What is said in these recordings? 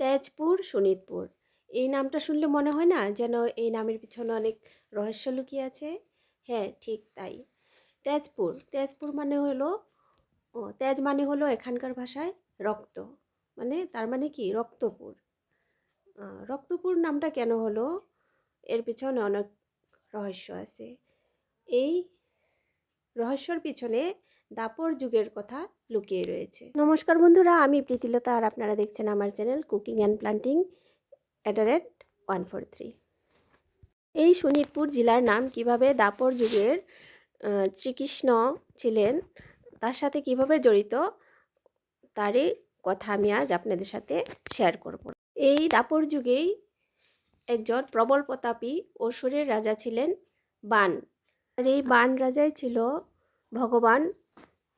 তেজপুর শোনিতপুর এই নামটা শুনলে মনে হয় না যেন এই নামের পিছনে অনেক রহস্য লুকিয়ে আছে? হ্যাঁ ঠিক তাই। তেজপুর তেজপুর মানে হলো, ও, তেজ মানে হলো এখানকার ভাষায় রক্ত। মানে তার মানে কি? রক্তপুর। রক্তপুর নামটা কেন হলো? এর পিছনে অনেক রহস্য আছে। এই রহস্যর পিছনে দাপর যুগের কথা লুকিয়ে রয়েছে। নমস্কার বন্ধুরা, আমি প্রীতিলতা আর আপনারা দেখছেন আমার channel cooking and planting at rate one four three. এই শোনিতপুর জেলার নাম কীভাবে দাপর যুগের শ্রীকৃষ্ণ ছিলেন, তার সাথে কীভাবে জড়িত, তারই কথা আমি আজ আপনাদের সাথে শেয়ার করব। এই দাপর যুগেই একজন প্রবল প্রতাপী অসুরের রাজা ছিলেন বান। আর এই বান রাজাই ছিল ভগবান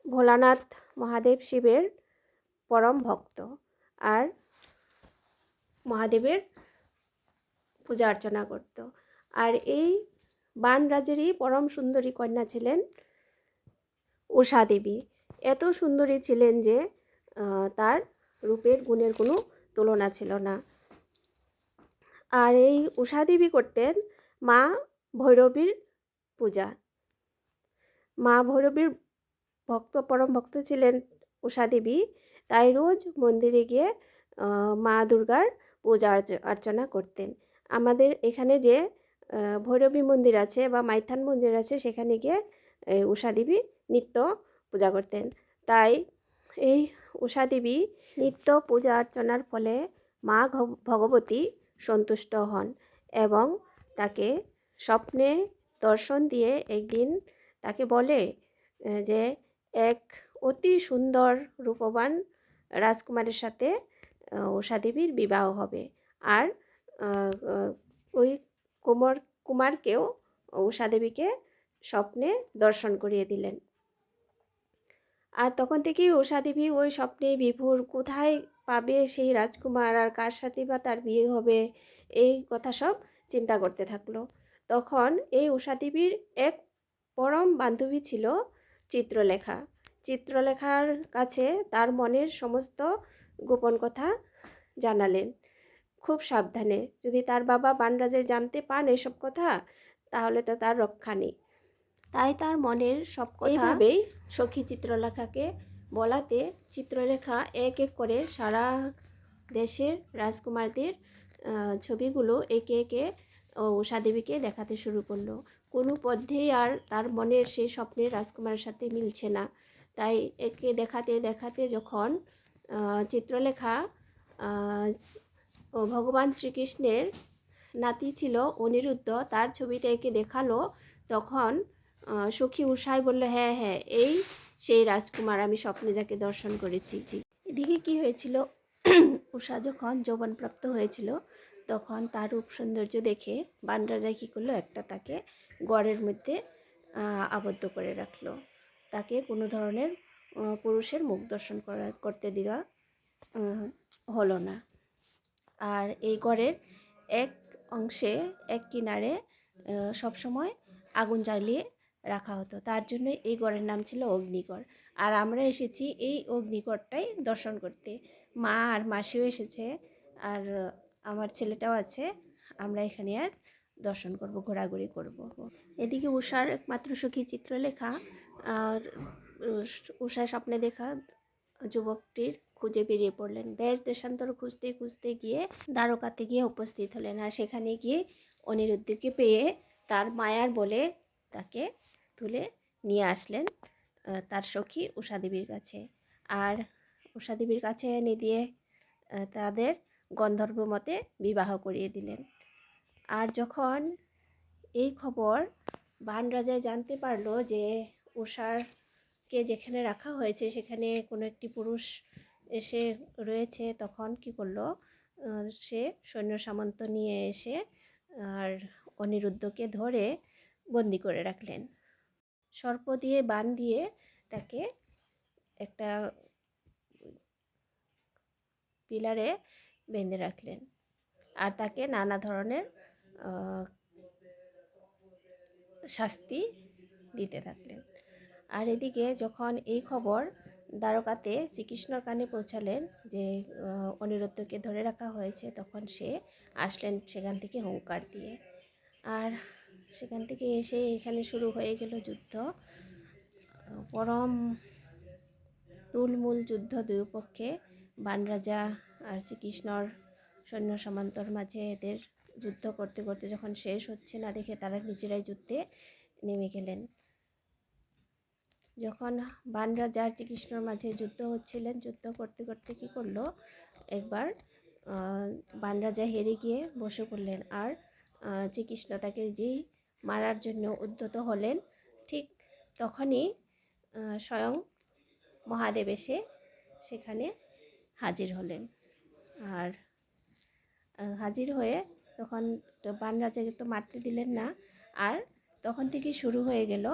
ভোলানাথ মহাদেব শিবের পরম ভক্ত আর মহাদেবের পূজা অর্চনা করত। আর এই বান রাজেরই পরম সুন্দরী কন্যা ছিলেন উষা দেবী। এত সুন্দরী ছিলেন যে তার রূপের গুণের কোনো তুলনা ছিল না। আর এই উষা দেবী করতেন মা ভৈরবীর পূজা। মা ভৈরবীর ভক্ত, পরম ভক্ত ছিলেন উষা দেবী। তাই রোজ মন্দিরে গিয়ে মা দুর্গার পূজা অর্চনা করতেন। আমাদের এখানে যে ভৈরবী মন্দির আছে বা মাইথান মন্দির আছে, সেখানে গিয়ে উষা দেবী নিত্য পূজা করতেন। তাই এই উষা দেবী নিত্য পূজা অর্চনার ফলে মা ভগবতী সন্তুষ্ট হন এবং তাকে স্বপ্নে দর্শন দিয়ে একদিন তাকে বলে যে এক অতি সুন্দর রূপবান রাজকুমারের সাথে আহ, উষা দেবীর বিবাহ হবে। আর ওই কুমার কুমারকেও উষা দেবীকে স্বপ্নে দর্শন করিয়ে দিলেন। আর তখন থেকেই উষা দেবী ওই স্বপ্নে বিভোর কোথায় পাবে সেই রাজকুমার আর কার সাথে বা তার বিয়ে হবে এই কথা সব চিন্তা করতে থাকল। তখন এই উষা দেবীর এক পরম বান্ধবী ছিল চিত্রলেখা। চিত্রলেখার কাছে তার মনের সমস্ত গোপন কথা জানালেন। খুব সাবধানে যদি তার বাবা বানরাজে জানতে পান এসব কথা তাহলে তো তার রক্ষা নেই। তাই তার মনের সব কথা এইভাবেই সখী চিত্রলেখাকে বলাতে চিত্রলেখা এক এক করে সারা দেশের রাজকুমারদের ছবিগুলো একে একে ও দেবীকে দেখাতে শুরু করল। কোনো পথেই আর তার মনের সেই স্বপ্নের রাজকুমারের সাথে মিলছে না। তাই একে দেখাতে দেখাতে যখন চিত্রলেখা ভগবান শ্রীকৃষ্ণের নাতি ছিল অনিরুদ্ধ, তার ছবিটা একে দেখাল তখন সখী উষাই বলল হ্যাঁ হ্যাঁ এই সেই রাজকুমার, আমি স্বপ্নে যাকে দর্শন করেছি। এদিকে কি হয়েছিল? উষা যখন যৌবনপ্রাপ্ত হয়েছিল তখন তার রূপ সৌন্দর্য দেখে বানরাজা কী করল? একটা তাকে গড়ের মধ্যে আবদ্ধ করে রাখল। তাকে কোনো ধরনের পুরুষের মুখ দর্শন করা, করতে দেওয়া হলো না। আর এই গড়ের এক অংশে, এক কিনারে সবসময় আগুন জ্বালিয়ে রাখা হতো। তার জন্য এই গড়ের নাম ছিল অগ্নিগড়। আর আমরা এসেছি এই অগ্নিগড়টাই দর্শন করতে। মা আর মাসিও এসেছে। আর আমার ছেলেটাও আছে, আমরা এখানে আজ দর্শন করব, ঘোরাঘুরি করব। এদিকে উষার একমাত্র সখী চিত্রলেখা আর উষার স্বপ্নে দেখা যুবকটির খুঁজে বেরিয়ে পড়লেন। দেশ দেশান্তর খুঁজতে খুঁজতে গিয়ে দ্বারকাতে গিয়ে উপস্থিত হলেন আর সেখানে গিয়ে অনিরুদ্ধকে পেয়ে তার মায়ার বলে তাকে তুলে নিয়ে আসলেন তার সখী উষা দেবীর কাছে। আর উষা দেবীর কাছে এনে দিয়ে তাদের গন্ধর্ব মতে বিবাহ করিয়ে দিলেন। আর যখন এই খবর বান রাজায় জানতে পারল যে উষারকে যেখানে রাখা হয়েছে সেখানে কোনো একটি পুরুষ এসে রয়েছে, তখন কি করল? সে সৈন্য সামন্ত নিয়ে এসে আর অনিরুদ্ধকে ধরে বন্দি করে রাখলেন। সর্প দিয়ে বান দিয়ে তাকে একটা পিলারে বেঁধে রাখলেন। আর তাকে নানা ধরনের শাস্তি দিতে থাকলেন। আর এদিকে যখন এই খবর দ্বারকাতে শ্রীকৃষ্ণর কানে পৌঁছালেন যে অনিরুদ্ধকে ধরে রাখা হয়েছে, তখন সে আসলেন সেখান থেকে হুঙ্কার দিয়ে। আর সেখান থেকে এসে এখানে শুরু হয়ে গেল যুদ্ধ। পরম তুলমূল যুদ্ধ দুই পক্ষে বানরাজা আর শ্রীকৃষ্ণর সৈন্য সামান্তর মাঝে এদের যুদ্ধ করতে করতে যখন শেষ হচ্ছে না দেখে তারা নিজেরাই যুদ্ধে নেমে গেলেন। যখন বানরাজা আর শ্রীকৃষ্ণর মাঝে যুদ্ধ হচ্ছিলেন, যুদ্ধ করতে করতে কী করল? একবার বানরাজা হেরে গিয়ে বসে পড়লেন আর শ্রীকৃষ্ণ তাকে যেই মারার জন্য উদ্যত হলেন, ঠিক তখনই স্বয়ং মহাদেব এসে সেখানে হাজির হলেন। আর হাজির হয়ে তখন তো বানরাজাকে তো মারতে দিলেন না। আর তখন থেকে শুরু হয়ে গেল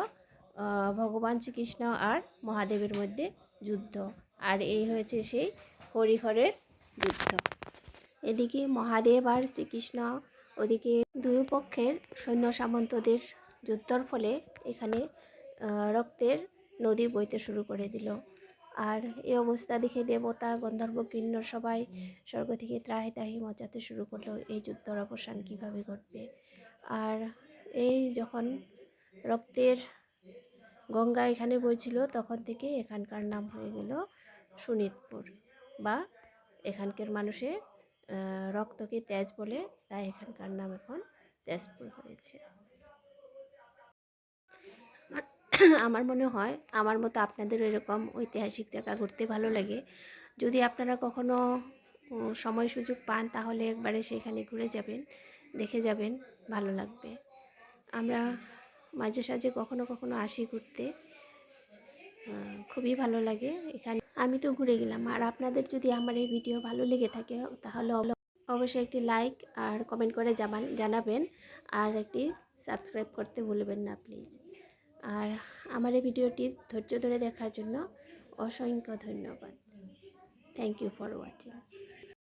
ভগবান শ্রীকৃষ্ণ আর মহাদেবের মধ্যে যুদ্ধ। আর এই হয়েছে সেই হরিহরের যুদ্ধ। এদিকে মহাদেব আর শ্রীকৃষ্ণ ওদিকে দুই পক্ষের সৈন্য সামন্তদের যুদ্ধর ফলে এখানে রক্তের নদী বইতে শুরু করে দিল। আর এই অবস্থা দেখে দেবতা গন্ধর্ব কিন্নর সবাই স্বর্গ থেকে ত্রাহি তাহি মজাতে শুরু করল এই যুদ্ধর অবসান কীভাবে ঘটবে। আর এই যখন রক্তের গঙ্গা এখানে বইছিল, তখন থেকে এখানকার নাম হয়ে গেল সুনিতপুর বা এখানকার মানুষে রক্তকে তেজ বলে তাই এখানকার নাম এখন তেজপুর হয়েছে। আমার- মনে হয় আমার মতো আপনাদের এরকম ঐতিহাসিক জায়গা ঘুরতে ভালো লাগে। যদি আপনারা কখনো সময় সুযোগ পান, তাহলে একবারে সেখানে ঘুরে যাবেন, দেখে যাবেন, ভালো লাগবে। আমরা মাঝে সাঝে কখনো কখনো আসি ঘুরতে। খুবই ভালো লাগে এখানে। আমি তো ঘুরে গেলাম। আর আপনাদের যদি আমার এই ভিডিও ভালো লেগে থাকে, তাহলে অব- অবশ্যই একটি লাইক আর কমেন্ট করে জানাবেন। আর একটি সাবস্ক্রাইব করতে ভুলবেন না প্লিজ আর আমার এই ভিডিওটি ধৈর্য ধরে দেখার জন্য অসংখ্য ধন্যবাদ। Thank you for watching